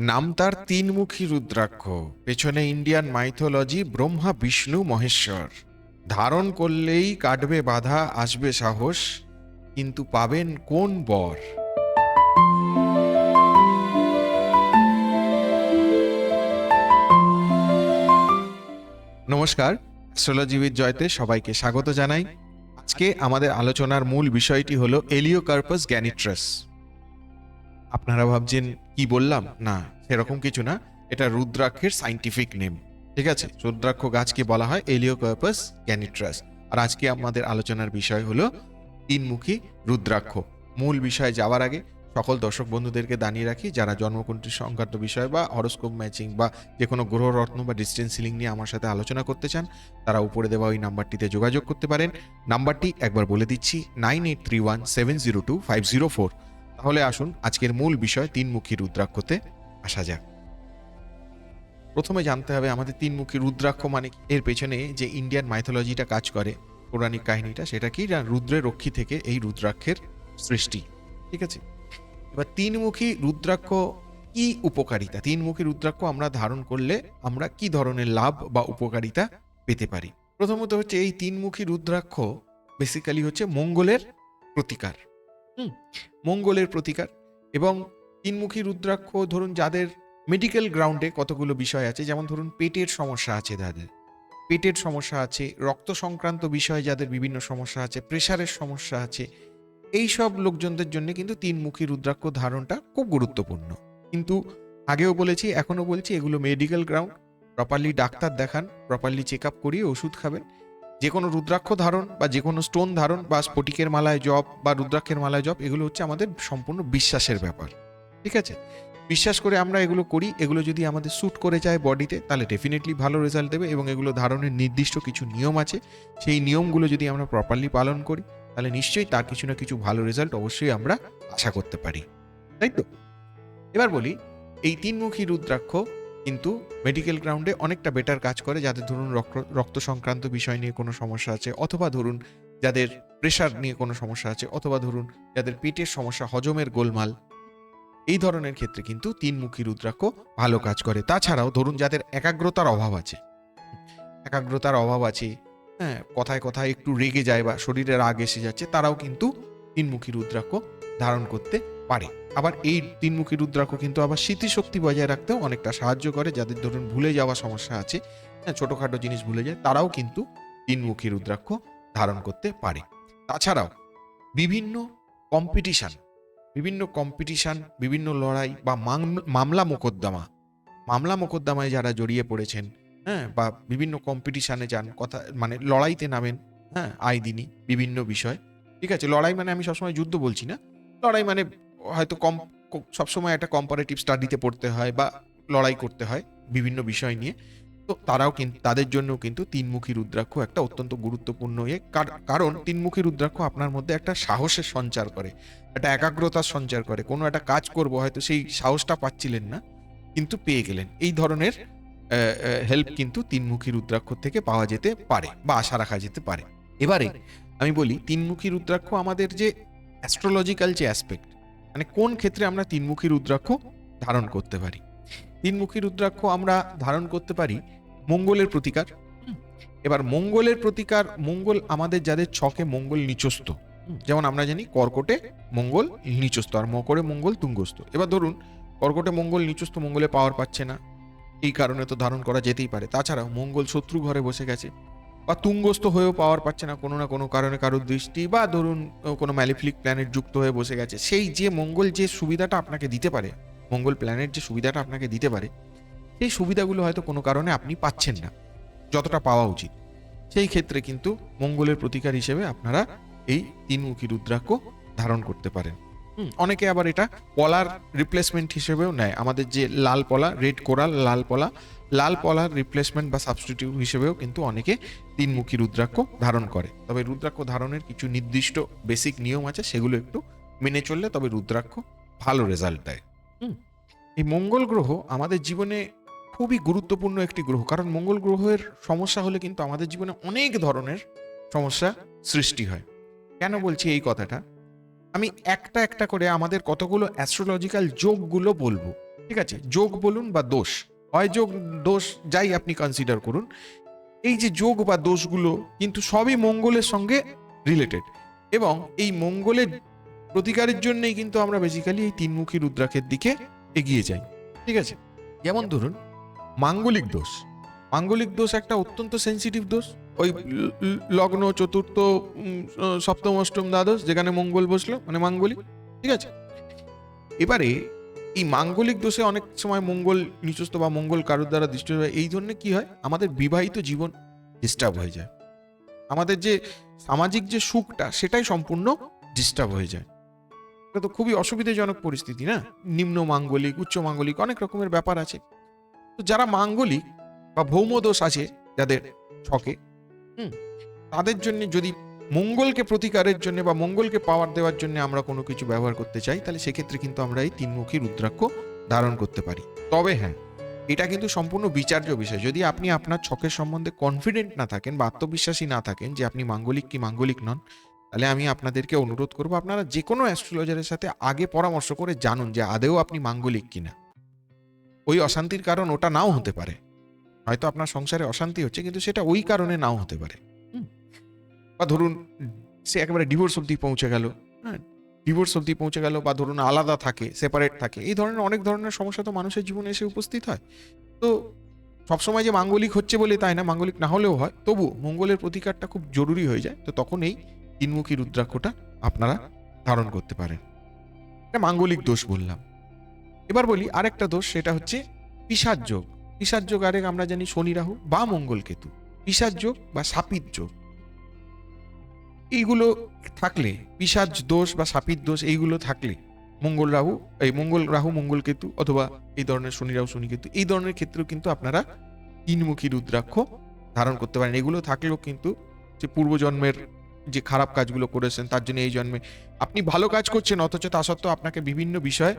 নাম তার তিনমুখী রুদ্রাক্ষ। পেছনে ইন্ডিয়ান মাইথোলজি ব্রহ্মা, বিষ্ণু, মহেশ্বর। ধারণ করলেই কাটবে বাধা, আসবে সাহস, কিন্তু পাবেন কোন বর? নমস্কার অ্যাস্ট্রোলজিবিদ জয়তে সবাইকে স্বাগত জানাই। আজকে আমাদের আলোচনার মূল বিষয়টি হলো এলিওকার্পাস গ্যানিট্রাস আপনারা ভাবছেন, কি বললাম? না, সেরকম কিছু না। এটা রুদ্রাক্ষের সাইন্টিফিক নেম ঠিক আছে? রুদ্রাক্ষ গাছকে বলা হয় এলিওকার্পাস ক্যানিট্রাস আর আজকে আমাদের আলোচনার বিষয় হলো তিনমুখী রুদ্রাক্ষ। মূল বিষয়ে যাওয়ার আগে সকল দর্শক বন্ধুদেরকে দাঁড়িয়ে রাখি, যারা জন্মকুণ্ডলী সংক্রান্ত বিষয় বা হরস্কোপ ম্যাচিং বা যে কোনো গ্রহ রত্ন বা ডিস্টেন্স সিলিং নিয়ে আমার সাথে আলোচনা করতে চান, তারা উপরে দেওয়া ওই নাম্বারটিতে যোগাযোগ করতে পারেন। নাম্বারটি একবার বলে দিচ্ছি nine eight three one seven zero two five zero four তাহলে আসুন, আজকের মূল বিষয় তিনমুখী রুদ্রাক্ষতে আসা যাক। প্রথমে জানতে হবে আমাদের তিনমুখী রুদ্রাক্ষ মানে এর পেছনে যে ইন্ডিয়ান মাইথোলজিটা কাজ করে, পৌরাণিক কাহিনীটা, সেটা কি? রুদ্রের রক্ষী থেকে এই রুদ্রাক্ষের সৃষ্টি। ঠিক আছে? এবার তিনমুখী রুদ্রাক্ষ কি উপকারিতা? তিনমুখী রুদ্রাক্ষ আমরা ধারণ করলে আমরা কি ধরনের লাভ বা উপকারিতা পেতে পারি? প্রথমত হচ্ছে এই তিনমুখী রুদ্রাক্ষ বেসিক্যালি হচ্ছে মঙ্গলের প্রতিকার। মঙ্গলের প্রতিকার এবং তিনমুখী রুদ্রাক্ষ, ধরুন যাদের মেডিকেল গ্রাউন্ডে কতগুলো বিষয় আছে, যেমন ধরুন পেটের সমস্যা আছে যাদের পেটের সমস্যা আছে, রক্ত সংক্রান্ত বিষয়ে যাদের বিভিন্ন সমস্যা আছে প্রেশারের সমস্যা আছে এই সব লোকজনদের জন্য কিন্তু তিনমুখী রুদ্রাক্ষ ধারণটা খুব গুরুত্বপূর্ণ। কিন্তু আগেও বলেছি, এখনও বলছি, এগুলো মেডিকেল গ্রাউন্ড প্রপারলি ডাক্তার দেখান প্রপারলি চেক আপ করিয়ে ওষুধ খাবেন যে কোনো রুদ্রাক্ষ ধারণ বা যে কোনো স্টোন ধারণ বা স্ফটিকের মালায় জপ বা রুদ্রাক্ষের মালায় জপ, এগুলো হচ্ছে আমাদের সম্পূর্ণ বিশ্বাসের ব্যাপার। ঠিক আছে? বিশ্বাস করে আমরা এগুলো করি, এগুলো যদি আমাদের স্যুট করে যায় বডিতে তাহলে ডেফিনেটলি ভালো রেজাল্ট দেবে এবং এগুলো ধারণের নির্দিষ্ট কিছু নিয়ম আছে। সেই নিয়মগুলো যদি আমরা প্রপারলি পালন করি, তাহলে নিশ্চয়ই তার কিছু না কিছু ভালো রেজাল্ট অবশ্যই আমরা আশা করতে পারি। তাই তো? এবার বলি, এই তিনমুখী রুদ্রাক্ষ কিন্তু মেডিকেল গ্রাউন্ডে অনেকটা বেটার কাজ করে। যাদের ধরুন রক্ত রক্ত সংক্রান্ত বিষয় নিয়ে কোনো সমস্যা আছে, অথবা ধরুন যাদের প্রেশার নিয়ে কোনো সমস্যা আছে, অথবা ধরুন যাদের পেটের সমস্যা, হজমের গোলমাল, এই ধরনের ক্ষেত্রে কিন্তু তিনমুখী রুদ্রাক্ষ ভালো কাজ করে। তাছাড়াও ধরুন যাদের একাগ্রতার অভাব আছে, একাগ্রতার অভাব আছে হ্যাঁ কথায় কথায় একটু রেগে যায় বা শরীরে রাগ এসে যাচ্ছে, তারাও কিন্তু তিনমুখী রুদ্রাক্ষ ধারণ করতে পারে। আবার এই তিনমুখী রুদ্রাক্ষ কিন্তু আবার স্মৃতিশক্তি বজায় রাখতেও অনেকটা সাহায্য করে, যাদের ধরুন ভুলে যাওয়া সমস্যা আছে হ্যাঁ ছোটোখাটো জিনিস ভুলে যায়, তারাও কিন্তু তিনমুখী রুদ্রাক্ষ ধারণ করতে পারে। তাছাড়াও বিভিন্ন কম্পিটিশান বিভিন্ন কম্পিটিশান বিভিন্ন লড়াই বা মাম- মামলা মোকদ্দমা, মামলা মোকদ্দমায় যারা জড়িয়ে পড়েছেন হ্যাঁ বা বিভিন্ন কম্পিটিশানে যান, কথা মানে লড়াইতে নামেন হ্যাঁ আয় দিনই বিভিন্ন বিষয়, ঠিক আছে? লড়াই মানে আমি সবসময় যুদ্ধ বলছি না, লড়াই মানে হয়তো কম সবসময় একটা কম্পারেটিভ স্টাডিতে পড়তে হয় বা লড়াই করতে হয় বিভিন্ন বিষয় নিয়ে। তো তারাও কিন্তু তাদের জন্য কিন্তু তিনমুখী রুদ্রাক্ষ একটা অত্যন্ত গুরুত্বপূর্ণ ইয়ে। কার- কারণ তিনমুখী রুদ্রাক্ষ আপনার মধ্যে একটা সাহসের সঞ্চার করে, একটা একাগ্রতার সঞ্চার করে। কোনো একটা কাজ করব, হয়তো সেই সাহসটা পাচ্ছিলেন না, কিন্তু পেয়ে গেলেন। এই ধরনের হেল্প কিন্তু তিনমুখী রুদ্রাক্ষ থেকে পাওয়া যেতে পারে বা আশা রাখা যেতে পারে। এবারে আমি বলি, তিনমুখী রুদ্রাক্ষ আমাদের যে অ্যাস্ট্রোলজিক্যাল যে অ্যাসপেক্ট মানে কোন ক্ষেত্রে আমরা তিনমুখী রুদ্রাক্ষ ধারণ করতে পারি? তিনমুখী রুদ্রাক্ষ আমরা ধারণ করতে পারি মঙ্গলের প্রতিকার। এবার মঙ্গলের প্রতিকার মঙ্গল আমাদের যাদের ছকে মঙ্গল নিচস্ত যেমন আমরা জানি কর্কটে মঙ্গল নিচস্ত আর মকরে মঙ্গল তুঙ্গস্থ। এবার ধরুন কর্কটে মঙ্গল নিচস্ত মঙ্গলে পাওয়ার পাচ্ছে না। এই কারণে তো ধারণ করা যেতেই পারে। তাছাড়াও মঙ্গল শত্রু ঘরে বসে গেছে। বা তুঙ্গস্থ হয়েও পাওয়ার পাচ্ছে না কোনো না কোনো কারণে কারোর দৃষ্টি বা ধরুন কোনো ম্যালিফ্লিক প্ল্যানেট যুক্ত হয়ে বসে গেছে। সেই যে মঙ্গল যে সুবিধাটা আপনাকে দিতে পারে, মঙ্গল প্ল্যানেট যে সুবিধাটা আপনাকে দিতে পারে, সেই সুবিধাগুলো হয়তো কোনো কারণে আপনি পাচ্ছেন না। যতটা পাওয়া উচিত। সেই ক্ষেত্রে কিন্তু মঙ্গলের প্রতিকার হিসেবে আপনারা এই তিনমুখী রুদ্রাক্ষ ধারণ করতে পারেন। অনেকে আবার এটা পলার রিপ্লেসমেন্ট হিসেবেও নেয়। আমাদের যে লাল পলা রেড কোরাল লাল পলা লাল পলার রিপ্লেসমেন্ট বা সাবস্টিটিউট হিসেবেও কিন্তু অনেকে তিনমুখী রুদ্রাক্ষ ধারণ করে। তবে রুদ্রাক্ষ ধারণের কিছু নির্দিষ্ট বেসিক নিয়ম আছে, সেগুলো একটু মেনে চললে তবে রুদ্রাক্ষ ভালো রেজাল্ট দেয়। এই মঙ্গল গ্রহ আমাদের জীবনে খুবই গুরুত্বপূর্ণ একটি গ্রহ, কারণ মঙ্গল গ্রহের সমস্যা হলে কিন্তু আমাদের জীবনে অনেক ধরনের সমস্যা সৃষ্টি হয়। কেন বলছি এই কথাটা? আমি একটা একটা করে আমাদের কতগুলো অ্যাস্ট্রোলজিক্যাল যোগগুলো বলব, ঠিক আছে? যোগ বলুন বা দোষ। হয় যোগ দোষ যাই আপনি কনসিডার করুন। এই যে যোগ বা দোষগুলো কিন্তু সবই মঙ্গলের সঙ্গে রিলেটেড এবং এই মঙ্গলের প্রতিকারের জন্যই কিন্তু আমরা বেসিক্যালি এই তিনমুখী রুদ্রাক্ষের দিকে এগিয়ে যাই। ঠিক আছে? যেমন ধরুন, মাঙ্গলিক দোষ। মাঙ্গলিক দোষ একটা অত্যন্ত সেন্সিটিভ দোষ। ওই লগ্ন, চতুর্থ সপ্তম, অষ্টম দ্বাদশ যেখানে মঙ্গল বসল মানে মাঙ্গলিক। ঠিক আছে? এবারে এই মাঙ্গলিক দোষে অনেক সময় মঙ্গল নিচস্ত বা মঙ্গল কারোর দ্বারা দৃষ্টি হয়, এই জন্য কি হয়? আমাদের বিবাহিত জীবন ডিস্টার্ব হয়ে যায়। আমাদের যে সামাজিক যে সুখটা, সেটাই সম্পূর্ণ ডিস্টার্ব হয়ে যায়। এটা তো খুবই অসুবিধাজনক পরিস্থিতি না? নিম্ন মাঙ্গলিক, উচ্চ মাঙ্গলিক অনেক রকমের ব্যাপার আছে। তো যারা মাঙ্গলিক বা ভৌম দোষ আছে, যাদের ছকে হুম, তাদের জন্য যদি মঙ্গলকে প্রতিকারের জন্য বা মঙ্গলকে পাওয়ার দেওয়ার জন্য আমরা কোনো কিছু ব্যবহার করতে চাই, তাহলে সেক্ষেত্রে কিন্তু আমরা এই তিনমুখী রুদ্রাক্ষ ধারণ করতে পারি। তবে হ্যাঁ এটা কিন্তু সম্পূর্ণ বিচার্য বিষয়। যদি আপনি আপনার ছকের সম্বন্ধে কনফিডেন্ট না থাকেন বা আত্মবিশ্বাসী না থাকেন যে আপনি মাঙ্গলিক কি মাঙ্গলিক নন, তাহলে আমি আপনাদেরকে অনুরোধ করব আপনারা যে কোনো অ্যাস্ট্রোলজারের সাথে আগে পরামর্শ করে জানুন যে আদেও আপনি মাঙ্গলিক কিনা। ওই অশান্তির কারণ ওটা নাও হতে পারে। হয়তো আপনার সংসারে অশান্তি হচ্ছে, কিন্তু সেটা ওই কারণে নাও হতে পারে? বা ধরুন সে একেবারে ডিভোর্স অব্দি পৌঁছে গেল হ্যাঁ? ডিভোর্স অব্দি পৌঁছে গেল বা ধরুন আলাদা থাকে সেপারেট থাকে, এই ধরনের অনেক ধরনের সমস্যা তো মানুষের জীবনে এসে উপস্থিত হয়। তো সবসময় যে মাঙ্গলিক হচ্ছে বলে তাই না, মাঙ্গলিক না হলেও হয় তবু মঙ্গলের প্রতিকারটা খুব জরুরি হয়ে যায়। তো তখন এই তিনমুখী রুদ্রাক্ষটা আপনারা ধারণ করতে পারেন। এটা মাঙ্গলিক দোষ বললাম। এবার বলি আরেকটা দোষ, সেটা হচ্ছে পিসার যোগ। পিসার যোগ আরেক আমরা জানি শনি, রাহু বা মঙ্গল কেতু। পিসার যোগ বা সাপির যোগ। এইগুলো থাকলে পিসাজ দোষ বা সাপির দোষ এইগুলো থাকলে, মঙ্গল রাহু, এই মঙ্গল রাহু, মঙ্গল কেতু অথবা এই ধরনের শনি রাহু, শনি কেতু, এই ধরনের ক্ষেত্রেও কিন্তু আপনারা তিনমুখী রুদ্রাক্ষ ধারণ করতে পারেন। এগুলো থাকলেও কিন্তু যে পূর্বজন্মের যে খারাপ কাজগুলো করেছেন, তার জন্য এই জন্মে আপনি ভালো কাজ করছেন, অথচ তা সত্ত্বেও আপনাকে বিভিন্ন বিষয়ে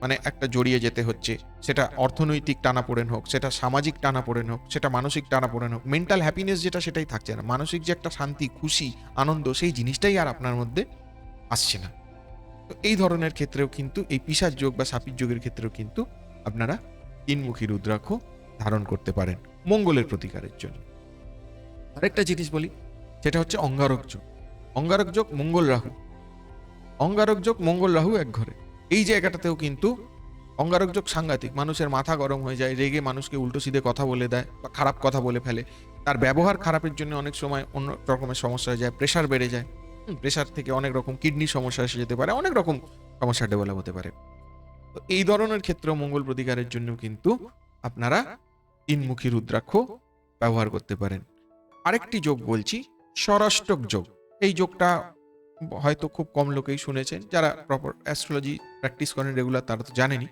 মানে একটা জড়িয়ে যেতে হচ্ছে। সেটা অর্থনৈতিক টানাপোড়েন হোক, সেটা সামাজিক টানাপোড়েন হোক, সেটা মানসিক টানাপোড়েন হোক মেন্টাল হ্যাপিনেস যেটা সেটাই থাকছে না। মানসিক যে একটা শান্তি, খুশি, আনন্দ, সেই জিনিসটাই আর আপনার মধ্যে আসছে না। তো এই ধরনের ক্ষেত্রেও কিন্তু, এই পিসার যোগ বা সাপির যোগের ক্ষেত্রেও কিন্তু আপনারা তিনমুখী রুদ্রাক্ষ ধারণ করতে পারেন মঙ্গলের প্রতিকারের জন্য। আরেকটা জিনিস বলি, সেটা হচ্ছে অঙ্গারক যোগ। অঙ্গারক যোগ মঙ্গল রাহু। অঙ্গারক যোগ মঙ্গল রাহু এক ঘরে। এই জায়গাটাতেও কিন্তু অঙ্গারক যোগ সাংঘাতিক, মানুষের মাথা গরম হয়ে যায়, রেগে মানুষকে উল্টো সিধে কথা বলে দেয় বা খারাপ কথা বলে ফেলে। তার ব্যবহার খারাপের জন্য অনেক সময় অন্য রকমের সমস্যা হয়ে যায় প্রেশার বেড়ে যায়। প্রেশার থেকে অনেক রকম কিডনির সমস্যা এসে যেতে পারে, অনেক রকম সমস্যা ডেভেলপ হতে পারে। তো এই ধরনের ক্ষেত্রেও মঙ্গল প্রতিকারের জন্য কিন্তু আপনারা তিনমুখী রুদ্রাক্ষ ব্যবহার করতে পারেন। আরেকটি যোগ বলছি স্বরাষ্টক যোগ। এই যোগটা হয়তো খুব কম লোকেই শুনেছেন। যারা প্রপার অ্যাস্ট্রোলজি প্র্যাকটিস করেন রেগুলার তারা তো জানেনি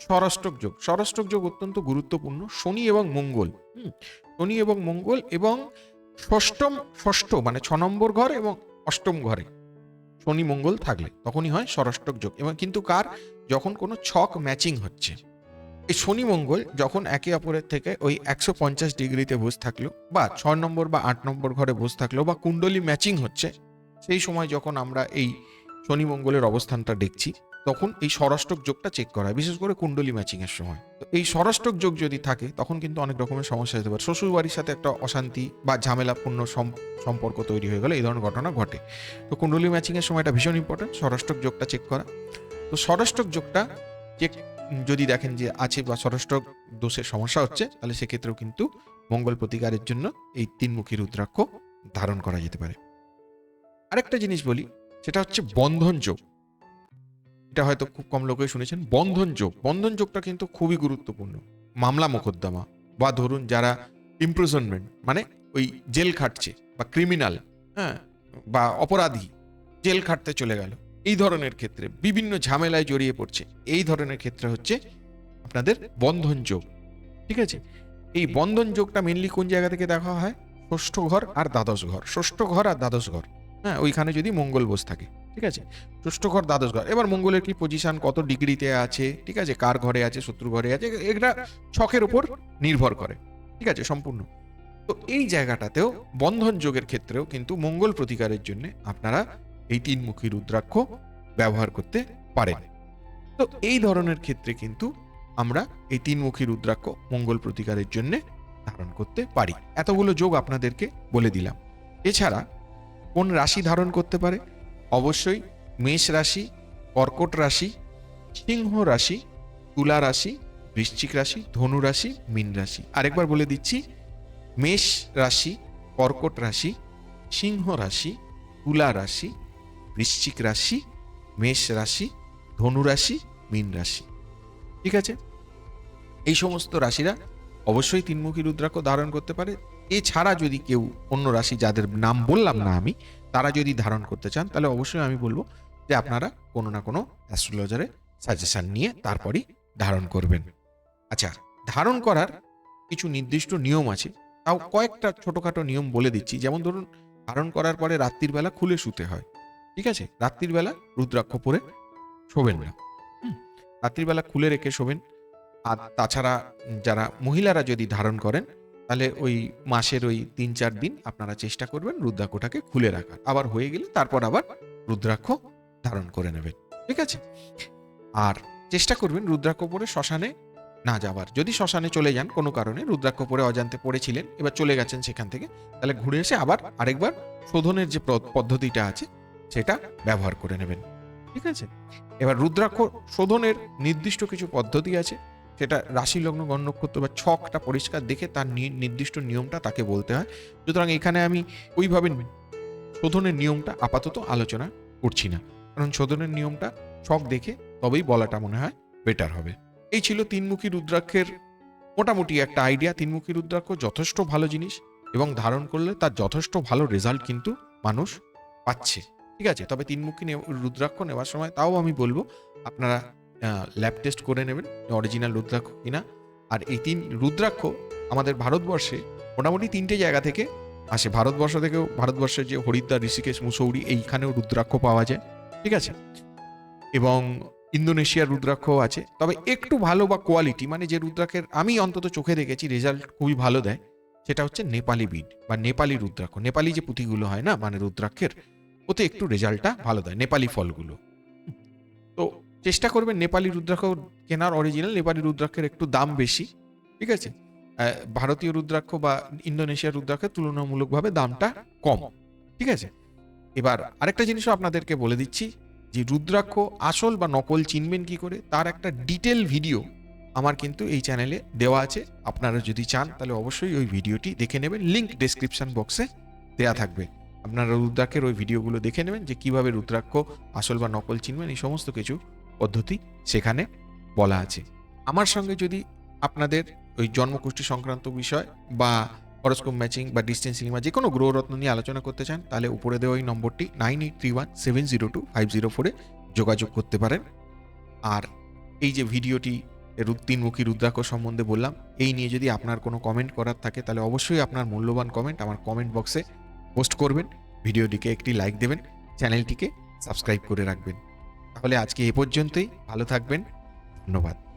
স্বরাষ্টক যোগ। স্বরাষ্টক যোগ অত্যন্ত গুরুত্বপূর্ণ। শনি এবং মঙ্গল। শনি এবং মঙ্গল এবং ষষ্ঠম, ষষ্ঠ মানে ছ নম্বর ঘর এবং অষ্টম ঘরে। শনি, মঙ্গল থাকলে তখনই হয় স্বরাষ্টক যোগ। এবং কিন্তু কার? যখন কোনো ছক ম্যাচিং হচ্ছে। এই শনি, মঙ্গল যখন একে অপরের থেকে ওই একশো পঞ্চাশ ডিগ্রিতে বসে থাকল বা ছ নম্বর বা আট নম্বর ঘরে বসে থাকল বা কুণ্ডলী ম্যাচিং হচ্ছে সেই সময় যখন আমরা এই শনি মঙ্গলের অবস্থানটা দেখছি, তখন এই স্বরাষ্টক যোগটা চেক করা বিশেষ করে কুণ্ডলী ম্যাচিংয়ের সময়। তো এই স্বরাষ্টক যোগ যদি থাকে, তখন কিন্তু অনেক রকমের সমস্যা হতে পারে। শ্বশুর বাড়ির সাথে একটা অশান্তি বা ঝামেলাপূর্ণ সম্পর্ক তৈরি হয়ে গেলে এই ধরনের ঘটনা ঘটে। তো কুণ্ডলী ম্যাচিংয়ের সময় এটা ভীষণ ইম্পর্টেন্ট স্বরাষ্টক যোগটা চেক করা। তো স্বরাষ্টক যোগটা চেক যদি দেখেন যে আছে বা স্বরাষ্টক দোষের সমস্যা হচ্ছে, তাহলে সেক্ষেত্রেও কিন্তু মঙ্গল প্রতিকারের জন্য এই তিনমুখী রুদ্রাক্ষ ধারণ করা যেতে পারে। আরেকটা জিনিস বলি, সেটা হচ্ছে বন্ধন যোগ। এটা হয়তো খুব কম লোকেই শুনেছেন, বন্ধন যোগ। বন্ধন যোগটা কিন্তু খুবই গুরুত্বপূর্ণ। মামলা মোকদ্দমা বা ধরুন যারা ইমপ্রিজনমেন্ট মানে ওই জেল খাটছে বা ক্রিমিনাল হ্যাঁ বা অপরাধী, জেল খাটতে চলে গেল। এই ধরনের ক্ষেত্রে, বিভিন্ন ঝামেলায় জড়িয়ে পড়ছে। এই ধরনের ক্ষেত্রে হচ্ছে আপনাদের বন্ধন যোগ। ঠিক আছে? এই বন্ধন যোগটা মেনলি কোন জায়গা থেকে দেখা হয়? ষষ্ঠ ঘর আর দ্বাদশ ঘর। ষষ্ঠ ঘর আর দ্বাদশ ঘর। হ্যাঁ ওইখানে যদি মঙ্গল বস থাকে, ঠিক আছে? ষষ্ঠ ঘর দ্বাদশ ঘর এবার মঙ্গলের কি পজিশন কত ডিগ্রিতে আছে, ঠিক আছে? কার ঘরে আছে শত্রু ঘরে আছে এটা ছকের উপর নির্ভর করে, ঠিক আছে? সম্পূর্ণ। তো এই জায়গাটাতেও বন্ধন যোগের ক্ষেত্রেও কিন্তু মঙ্গল প্রতিকারের জন্য আপনারা এই তিনমুখী রুদ্রাক্ষ ব্যবহার করতে পারেন। তো এই ধরনের ক্ষেত্রে কিন্তু আমরা এই তিনমুখী রুদ্রাক্ষ মঙ্গল প্রতিকারের জন্য ধারণ করতে পারি। এতগুলো যোগ আপনাদেরকে বলে দিলাম। এছাড়া কোন রাশি ধারণ করতে পারে? অবশ্যই মেষ রাশি, কর্কট রাশি, সিংহ রাশি, তুলা রাশি, বৃশ্চিক রাশি, ধনু রাশি, মীন রাশি। আরেকবার বলে দিচ্ছি, মেষ রাশি, কর্কট রাশি, সিংহ রাশি, তুলা রাশি, বৃশ্চিক রাশি, মেষ রাশি, ধনু রাশি, মীন রাশি। ঠিক আছে? এই সমস্ত রাশিরা অবশ্যই তিনমুখী রুদ্রাক্ষ ধারণ করতে পারে। এছাড়া যদি কেউ অন্য রাশি যাদের নাম বললাম না আমি তারা যদি ধারণ করতে চান তাহলে অবশ্যই আমি বলব যে আপনারা কোনো না কোনো অ্যাস্ট্রোলজারের সাজেশন নিয়ে তারপরই ধারণ করবেন। আচ্ছা ধারণ করার কিছু নির্দিষ্ট নিয়ম আছে। তাও কয়েকটা ছোটোখাটো নিয়ম বলে দিচ্ছি। যেমন ধরুন ধারণ করার পরে রাত্রির বেলা খুলে শুতে হয়। ঠিক আছে? রাত্রির বেলা রুদ্রাক্ষ পরে শোবেন না। হুম, রাত্রির বেলা খুলে রেখে শোবেন। আর তাছাড়া যারা মহিলারা যদি ধারণ করেন তাহলে ওই মাসের ওই তিন, চার দিন আপনারা চেষ্টা করবেন রুদ্রাক্ষটাকে খুলে রাখার। আবার হয়ে গেলে তারপর আবার রুদ্রাক্ষ ধারণ করে নেবেন, ঠিক আছে? আর চেষ্টা করবেন রুদ্রাক্ষ পরে শ্মশানে না যাবার যদি শ্মশানে চলে যান কোনো কারণে, রুদ্রাক্ষ পরে অজান্তে পড়েছিলেন, এবার চলে গেছেন সেখান থেকে, তাহলে ঘুরে এসে আবার আরেকবার শোধনের যে পদ্ধতিটা আছে, সেটা ব্যবহার করে নেবেন, ঠিক আছে? এবার রুদ্রাক্ষ শোধনের নির্দিষ্ট কিছু পদ্ধতি আছে সেটা রাশি লগ্ন গণ নক্ষত্র বা ছকটা পরিষ্কার দেখে তার নির্দিষ্ট নিয়মটা তাকে বলতে হয়। সুতরাং এখানে আমি ওইভাবে শোধনের নিয়মটা আপাতত আলোচনা করছি না। কারণ শোধনের নিয়মটা ছক দেখে তবেই বলাটা মনে হয় বেটার হবে। এই ছিল তিনমুখী রুদ্রাক্ষের মোটামুটি একটা আইডিয়া তিনমুখী রুদ্রাক্ষ যথেষ্ট ভালো জিনিস এবং ধারণ করলে তার যথেষ্ট ভালো রেজাল্ট কিন্তু মানুষ পাচ্ছে। ঠিক আছে? তবে তিনমুখী রুদ্রাক্ষ নেওয়ার সময় তাও আমি বলব, আপনারা ল্যাব টেস্ট করে নেবেন অরিজিনাল রুদ্রাক্ষ কিনা। আর এই তিন রুদ্রাক্ষ আমাদের ভারতবর্ষে মোটামুটি তিনটে জায়গা থেকে আসে। ভারতবর্ষ থেকেও, ভারতবর্ষের যে হরিদ্বার, ঋষিকেশ, মুসৌরি, এইখানেও রুদ্রাক্ষ পাওয়া যায়। ঠিক আছে? এবং ইন্দোনেশিয়ার রুদ্রাক্ষ আছে। তবে একটু ভালো বা কোয়ালিটি মানে যে রুদ্রাক্ষের আমি অন্তত চোখে দেখেছি রেজাল্ট খুবই ভালো দেয়, সেটা হচ্ছে নেপালি বিড বা নেপালি রুদ্রাক্ষ। নেপালি যে পুঁথিগুলো হয় না মানে রুদ্রাক্ষের, ওতে একটু রেজাল্টটা ভালো দেয়, নেপালি ফলগুলো। তো চেষ্টা করবেন নেপালি রুদ্রাক্ষ কেনার অরিজিনাল নেপালি রুদ্রাক্ষের একটু দাম বেশি, ঠিক আছে? ভারতীয় রুদ্রাক্ষ বা ইন্দোনেশিয়ার রুদ্রাক্ষের তুলনামূলকভাবে দামটা কম, ঠিক আছে? এবার আরেকটা জিনিসও আপনাদেরকে বলে দিচ্ছি, যে রুদ্রাক্ষ আসল বা নকল চিনবেন কি করে, তার একটা ডিটেল ভিডিও আমার কিন্তু এই চ্যানেলে দেওয়া আছে। আপনারা যদি চান, তাহলে অবশ্যই ওই ভিডিওটি দেখে নেবেন লিঙ্ক ডেসক্রিপশন বক্সে দেয়া থাকবে। আপনারা রুদ্রাক্ষের ওই ভিডিওগুলো দেখে নেবেন, যে কীভাবে রুদ্রাক্ষ আসল বা নকল চিনবেন, এই সমস্ত কিছু পদ্ধতি সেখানে বলা আছে। আমার সঙ্গে যদি আপনাদের ওই জন্মকুষ্টি সংক্রান্ত বিষয় বা হরস্কোপ ম্যাচিং বা ডিস্টেন্সিং সিনেমা যে কোনো গ্রহরত্ন নিয়ে আলোচনা করতে চান, তাহলে উপরে দেওয়া ওই নম্বরটি nine eight three one seven zero two five zero ফোরে যোগাযোগ করতে পারেন। আর এই যে ভিডিওটি তিনমুখী রুদ্রাক্ষ সম্বন্ধে বললাম, এই নিয়ে যদি আপনার কোনো কমেন্ট করার থাকে, তাহলে অবশ্যই আপনার মূল্যবান কমেন্ট আমার কমেন্ট বক্সে পোস্ট করবেন। ভিডিওটিকে একটি লাইক দেবেন চ্যানেলটিকে সাবস্ক্রাইব করে রাখবেন। তাহলে আজকে এ পর্যন্তই। ভালো থাকবেন। ধন্যবাদ।